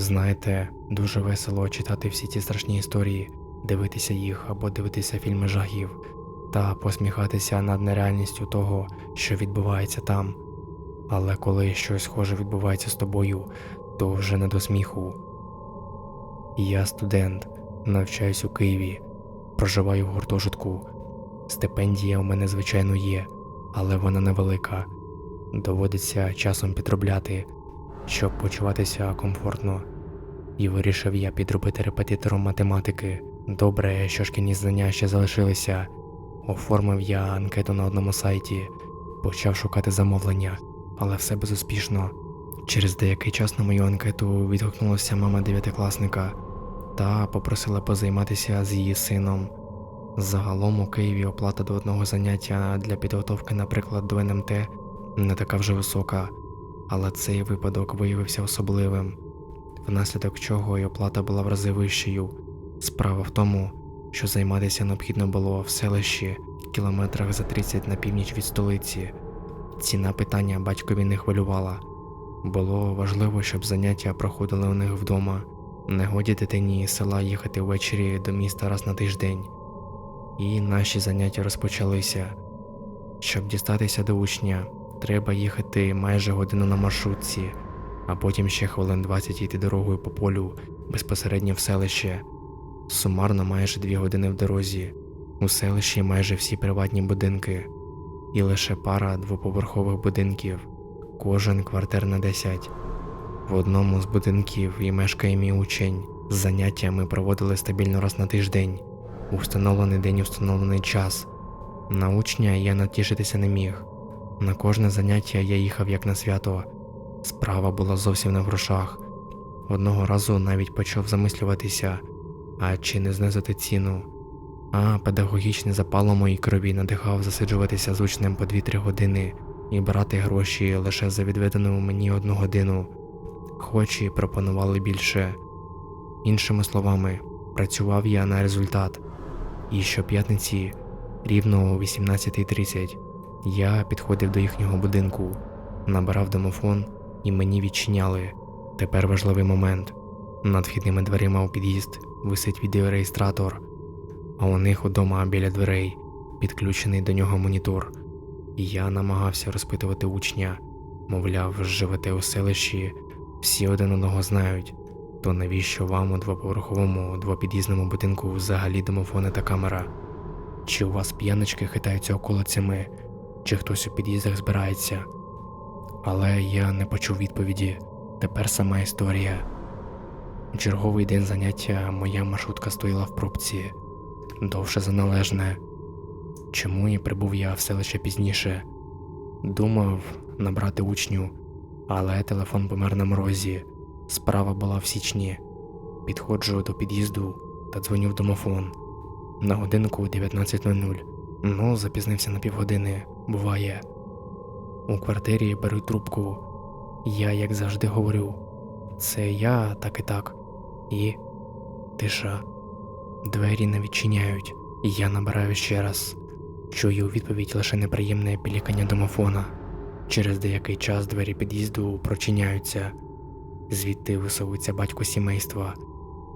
Знаєте, дуже весело читати всі ці страшні історії, дивитися їх або дивитися фільми жахів та посміхатися над нереальністю того, що відбувається там. Але коли щось схоже відбувається з тобою, то вже не до сміху. Я студент, навчаюсь у Києві, проживаю в гуртожитку. Стипендія у мене, звичайно, є, але вона невелика. Доводиться часом підробляти, щоб почуватися комфортно. І вирішив я підробити репетитором математики. Добре, що шкільні знання ще залишилися. Оформив я анкету на одному сайті, почав шукати замовлення, але все безуспішно. Через деякий час на мою анкету відгукнулася мама дев'ятикласника та попросила позайматися з її сином. Загалом у Києві оплата до одного заняття для підготовки, наприклад, до НМТ не така вже висока, але цей випадок виявився особливим, внаслідок чого й оплата була в рази вищою. Справа в тому, що займатися необхідно було в селищі, кілометрах за 30 на північ від столиці. Ціна питання батькові не хвилювала. Було важливо, щоб заняття проходили у них вдома. Не годі дитині з села їхати ввечері до міста раз на тиждень. І наші заняття розпочалися. Щоб дістатися до учня, треба їхати майже годину на маршрутці, а потім ще хвилин 20 йти дорогою по полю безпосередньо в селище. Сумарно майже дві години в дорозі. У селищі майже всі приватні будинки, і лише пара двоповерхових будинків, кожен квартир на 10. В одному з будинків і мешкає мій учень. Заняття ми проводили стабільно раз на тиждень, у встановлений день встановлений час. На учня я натішитися не міг. На кожне заняття я їхав як на свято. Справа була зовсім не в грошах. Одного разу навіть почав замислюватися, а чи не знизити ціну. А педагогічний запал у моїй крові надихав засиджуватися з учнем по 2-3 години і брати гроші лише за відведену мені одну годину, хоч і пропонували більше. Іншими словами, працював я на результат. І щоп'ятниці, рівно о 18.30, я підходив до їхнього будинку, набирав домофон і мені відчиняли. Тепер важливий момент. Над вхідними дверима у під'їзд висить відеореєстратор, а у них удома біля дверей підключений до нього монітор. І я намагався розпитувати учня, мовляв, живете у селищі, всі один одного знають. То навіщо вам у двоповерховому двопід'їзному будинку взагалі домофони та камера? Чи у вас п'яночки хитаються околицями, чи хтось у під'їздах збирається? Але я не почув відповіді. Тепер сама історія. У черговий день заняття моя маршрутка стояла в пробці довше за належне. Чому і прибув я в селище пізніше? Думав набрати учню, але телефон помер на морозі. Справа була в січні. Підходжу до під'їзду та дзвоню в домофон. На годинку 19.00. Ну, запізнився на півгодини, буває. У квартирі беруть трубку. Я, як завжди, говорю: це я так і так. І тиша. Двері не відчиняють. Я набираю ще раз. Чую у відповідь лише неприємне пілікання домофона. Через деякий час двері під'їзду прочиняються. Звідти висовується батько сімейства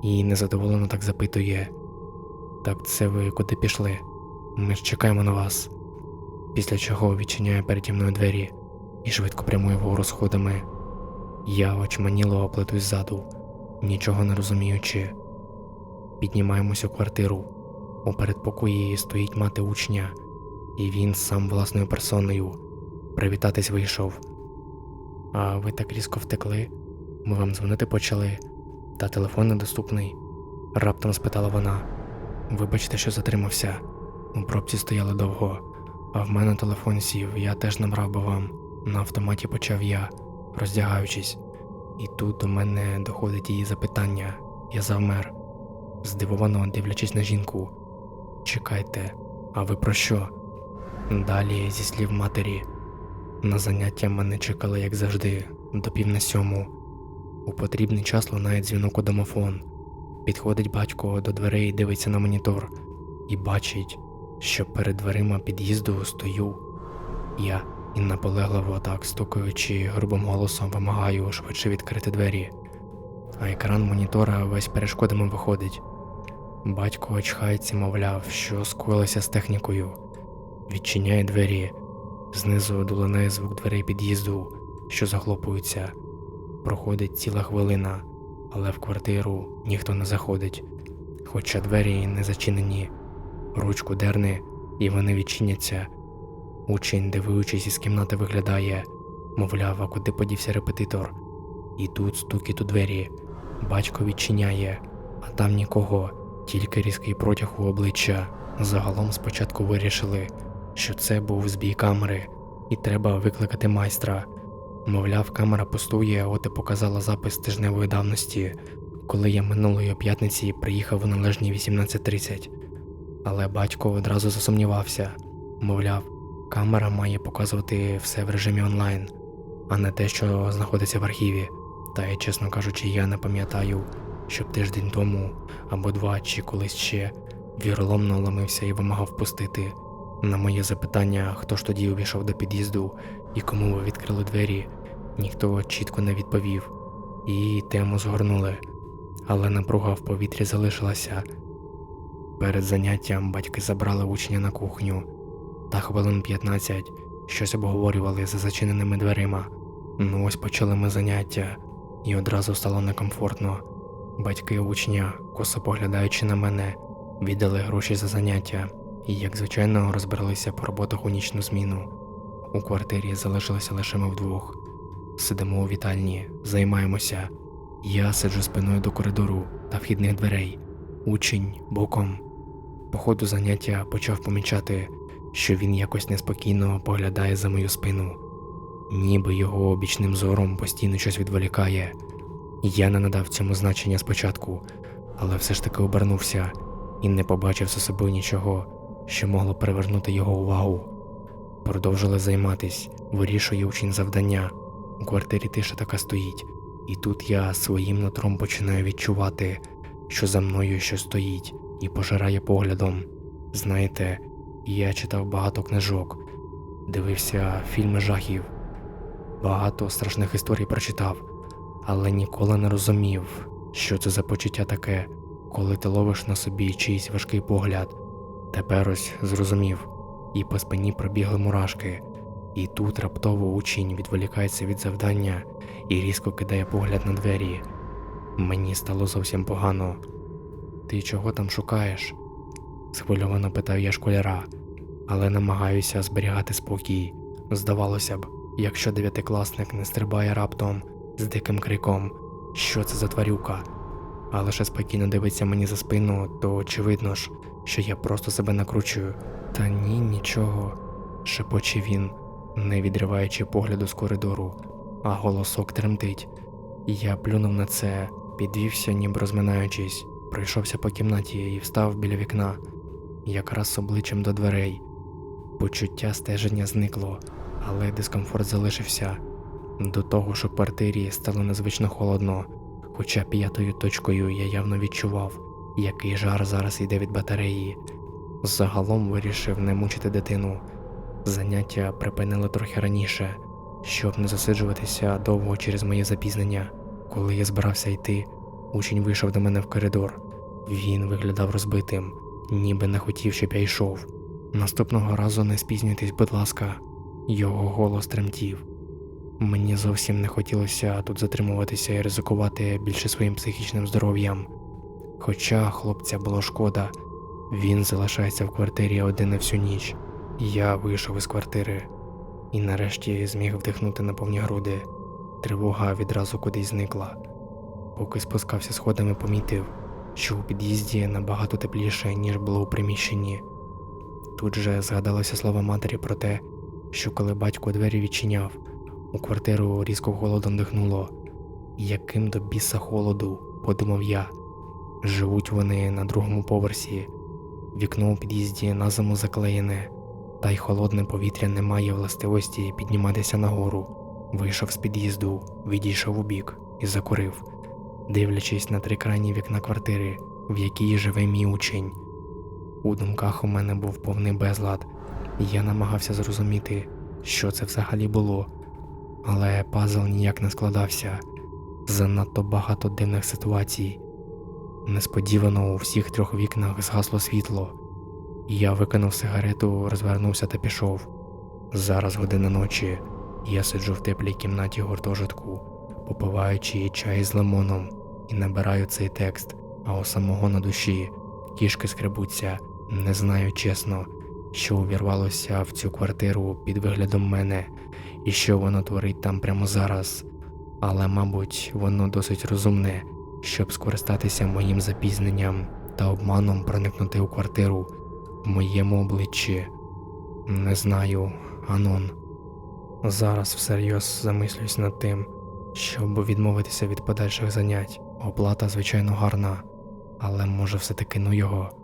і незадоволено так запитує: Так це ви куди пішли? Ми ж чекаємо на вас. Після чого відчиняє переді мною двері і швидко прямує вгору сходами. Я очманіло оплетусь ззаду, нічого не розуміючи. Піднімаємось у квартиру. У передпокої стоїть мати учня, і він сам власною персоною. Привітатись вийшов. А ви так різко втекли? Ми вам дзвонити почали, та телефон недоступний. Раптом спитала вона. Вибачте, що затримався. У пробці стояли довго, а в мене телефон сів, я теж набрав би вам. На автоматі почав я, роздягаючись, і тут до мене доходить її запитання. Я завмер, здивовано дивлячись на жінку. Чекайте, а ви про що? Далі, зі слів матері, на заняття мене чекали, як завжди, до пів на сьому. У потрібний час лунає дзвінок у домофон. Підходить батько до дверей, дивиться на монітор і бачить, що перед дверима під'їзду стою. Я і наполегливо так стукаючи грубим голосом вимагаю швидше відкрити двері. а екран монітора весь перешкодами виходить. Батько очхається, мовляв, що скоїлося з технікою. Відчиняє двері. Знизу долинає звук дверей під'їзду, що захлопуються. Проходить ціла хвилина, але в квартиру ніхто не заходить. Хоча двері не зачинені, ручку дерне, і вони відчиняться. Учень, дивуючись із кімнати, виглядає, мовляв, а куди подівся репетитор. І тут стукіт у двері. Батько відчиняє, а там нікого, тільки різкий протяг у обличчя. Загалом спочатку вирішили, що це був збій камери, і треба викликати майстра. Мовляв, камера пустує, от і показала запис тижневої давності, коли я минулої п'ятниці приїхав у належні 18.30. Але батько одразу засумнівався, мовляв, камера має показувати все в режимі онлайн, а не те, що знаходиться в архіві. Та й, чесно кажучи, я не пам'ятаю, щоб тиждень тому або два чи колись ще віроломно ламився і вимагав пустити. На моє запитання, хто ж тоді увійшов до під'їзду і кому ви відкрили двері, ніхто чітко не відповів, і тему згорнули, але напруга в повітрі залишилася. Перед заняттям батьки забрали учня на кухню та хвилин 15 щось обговорювали за зачиненими дверима. Ну ось почали ми заняття, і одразу стало некомфортно. Батьки учня, косо поглядаючи на мене, віддали гроші за заняття і, як звичайно, розбиралися по роботах у нічну зміну. У квартирі залишилися лише ми вдвох. Сидимо у вітальні, займаємося. Я сиджу спиною до коридору та вхідних дверей, учень боком. По ходу заняття почав помічати, що він якось неспокійно поглядає за мою спину, ніби його обічним зором постійно щось відволікає. Я не надав цьому значення спочатку, але все ж таки обернувся і не побачив за собою нічого, що могло привернути його увагу. Продовжили займатись, вирішує учень завдання. У квартирі тиша така стоїть, і тут я своїм нутром починаю відчувати, що за мною щось стоїть і пожирає поглядом. Знаєте, я читав багато книжок, дивився фільми жахів, багато страшних історій прочитав, але ніколи не розумів, що це за почуття таке, коли ти ловиш на собі чийсь важкий погляд. Тепер ось зрозумів, і по спині пробігли мурашки, і тут раптово учень відволікається від завдання і різко кидає погляд на двері. Мені стало зовсім погано. Ти чого там шукаєш? схвильовано питав я школяра, але намагаюся зберігати спокій. Здавалося б, якщо дев'ятикласник не стрибає раптом з диким криком, що це за тварюка, а лише спокійно дивиться мені за спину, то очевидно ж, що я просто себе накручую. Та ні, нічого, шепоче він, не відриваючи погляду з коридору, а голосок тремтить. Я плюнув на це, підвівся, ніби розминаючись, пройшовся по кімнаті і встав біля вікна, якраз обличчям до дверей. Почуття стеження зникло, але дискомфорт залишився. До того ж у квартирі стало незвично холодно, хоча п'ятою точкою я явно відчував, який жар зараз йде від батареї. Загалом вирішив не мучити дитину. Заняття припинили трохи раніше, щоб не засиджуватися довго через моє запізнення. Коли я збирався йти, учень вийшов до мене в коридор. Він виглядав розбитим, ніби не хотів, щоб я йшов. Наступного разу не спізнюйтесь, будь ласка, його голос тремтів. Мені зовсім не хотілося тут затримуватися і ризикувати більше своїм психічним здоров'ям. Хоча хлопця було шкода, він залишається в квартирі один на всю ніч. Я вийшов із квартири і нарешті зміг вдихнути на повні груди. Тривога відразу кудись зникла. Поки спускався сходами, помітив, що у під'їзді набагато тепліше, ніж було у приміщенні. Тут же згадалося слова матері про те, що коли батько двері відчиняв, у квартиру різко холодом дихнуло. Яким до біса холоду, подумав я. Живуть вони на другому поверсі, вікно у під'їзді на зиму заклеєне, та й холодне повітря не має властивості підніматися нагору. Вийшов з під'їзду, відійшов у бік і закурив, дивлячись на три крайні вікна квартири, в якій живе мій учень. У думках у мене був повний безлад, і я намагався зрозуміти, що це взагалі було, але пазл ніяк не складався. Занадто багато дивних ситуацій. Несподівано у всіх трьох вікнах згасло світло. Я викинув сигарету, розвернувся та пішов. Зараз година ночі. Я сиджу в теплій кімнаті гуртожитку, попиваючи чай з лимоном, і набираю цей текст, а у самого на душі кішки скребуться, не знаю чесно, що увірвалося в цю квартиру під виглядом мене, і що воно творить там прямо зараз. Але, мабуть, воно досить розумне, щоб скористатися моїм запізненням та обманом проникнути у квартиру в моєму обличчі. Не знаю, Анон. Зараз всерйоз замислюсь над тим, щоб відмовитися від подальших занять. Оплата, звичайно, гарна, але може все-таки ну його.